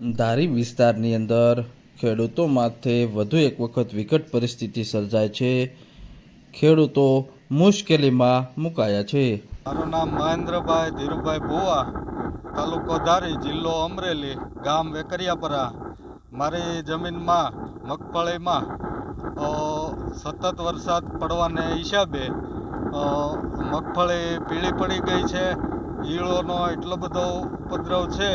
ધારી વિસ્તારની અંદર ખેડૂતો માથે વધુ એક વખત વિકટ પરિસ્થિતિ સર્જાય છે. ખેડૂતો મુશ્કેલીમાં મુકાયા છે. મારું નામ મહેન્દ્રભાઈ ધીરુભાઈ ભુવા, તાલુકો ધારી, જિલ્લો અમરેલી, ગામ વેકરિયાપરા. મારી જમીનમાં, મગફળીમાં સતત વરસાદ પડવાને હિસાબે મગફળી પીળી પડી ગઈ છે. ઈયળોનો એટલો બધો ઉપદ્રવ છે,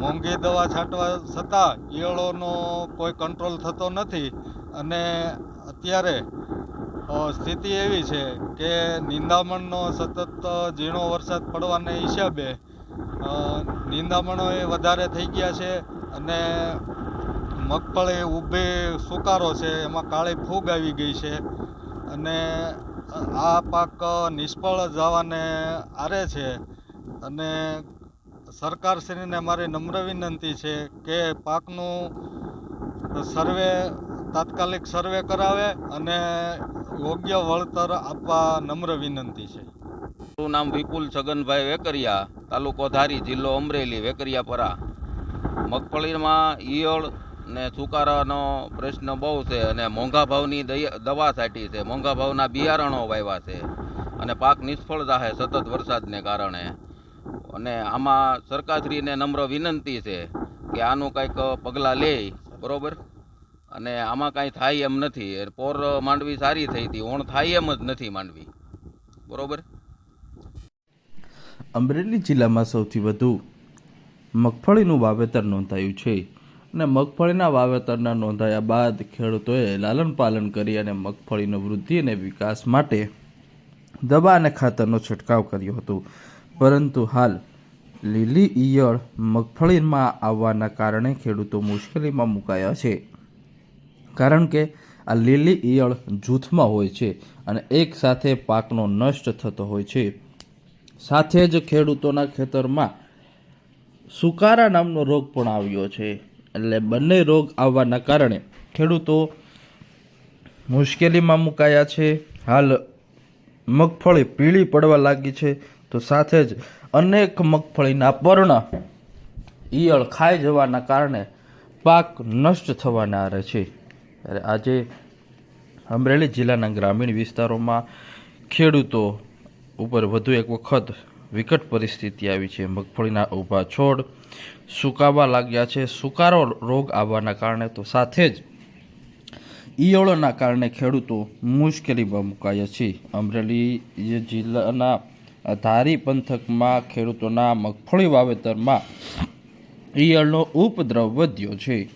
મોંઘી દવા છાંટવા છતાં ઈયળોનો કોઈ કંટ્રોલ થતો નથી. અને અત્યારે સ્થિતિ એવી છે કે નિંદામણનો સતત ઝીણો વરસાદ પડવાને હિસાબે નિંદામણો એ વધારે થઈ ગયા છે અને મગફળી ઊભી સુકારો છે, એમાં કાળી ફૂગ આવી ગઈ છે. અને આ પાક નિષ્ફળ જવાને આરે છે. અને સરકારશ્રીને મારી નમ્ર વિનંતી છે કે પાકનું સર્વે, તાત્કાલિક સર્વે કરાવે અને યોગ્ય વળતર આપવા નમ્ર વિનંતી છે. મારું નામ વિપુલ છગનભાઈ વેકરિયા, તાલુકો ધારી, જિલ્લો અમરેલી, વેકરિયાપરા. મગફળીમાં ઈયળ ને સુકારાનો પ્રશ્ન બહુ છે અને મોંઘા ભાવની દવા સાટી છે. મોંઘા ભાવના બિયારણો વાવ્યા છે. અને પાક નિષ્ફળ થાય સતત વરસાદને કારણે. અને આમાં સરકારશ્રીને નમ્ર વિનંતી છે કે આનું કંઈક પગલાં લે, બરોબર? અને આમાં કાંઈ થાય એમ નથી. પોર માંડવી સારી થઈ હતી, ઓણ થાય એમ જ નથી માંડવી. બરોબર? અમરેલી જિલ્લામાં સૌથી વધુ મગફળીનું વાવેતર નોંધાયું છે અને મગફળીના વાવેતરના નોંધાયા બાદ ખેડૂતોએ લાલન પાલન કરી અને મગફળીનો વૃદ્ધિ અને વિકાસ માટે દવા અને ખાતરનો છંટકાવ કર્યો હતો. પરંતુ હાલ લીલી ઈયળ મગફળીમાં આવવાના કારણે ખેડૂતો મુશ્કેલીમાં મુકાયા છે. કારણ કે આ લીલી ઈયળ જૂથમાં હોય છે અને એક સાથે પાકનો નષ્ટ થતો હોય છે. સાથે જ ખેડૂતોના ખેતરમાં સુકારા નામનો રોગ પણ આવ્યો છે. એટલે બંને રોગ આવવાના કારણે ખેડૂતો મુશ્કેલીમાં મુકાયા છે. હાલ મગફળી પીળી પડવા લાગી છે તો સાથે જ અનેક મગફળીના પર્ણ ઈયળ ખાઈ જવાના કારણે પાક નષ્ટ થવાના આરે છે. ત્યારે આજે અમરેલી જિલ્લાના ગ્રામીણ વિસ્તારોમાં ખેડૂતો ઉપર વધુ એક વખત વિકટ પરિસ્થિતિ આવી છે. મગફળીના ઊભા છોડ સુકાવા લાગ્યા છે. સુકારો રોગ આવવાના કારણે તો સાથે જ ઈયળોના કારણે ખેડૂતો મુશ્કેલીમાં મુકાયા છે. અમરેલી જિલ્લાના ધારી પંથકમાં ખેડૂતોના મગફળી વાવેતરમાં ઈયળનો ઉપદ્રવ વધ્યો છે.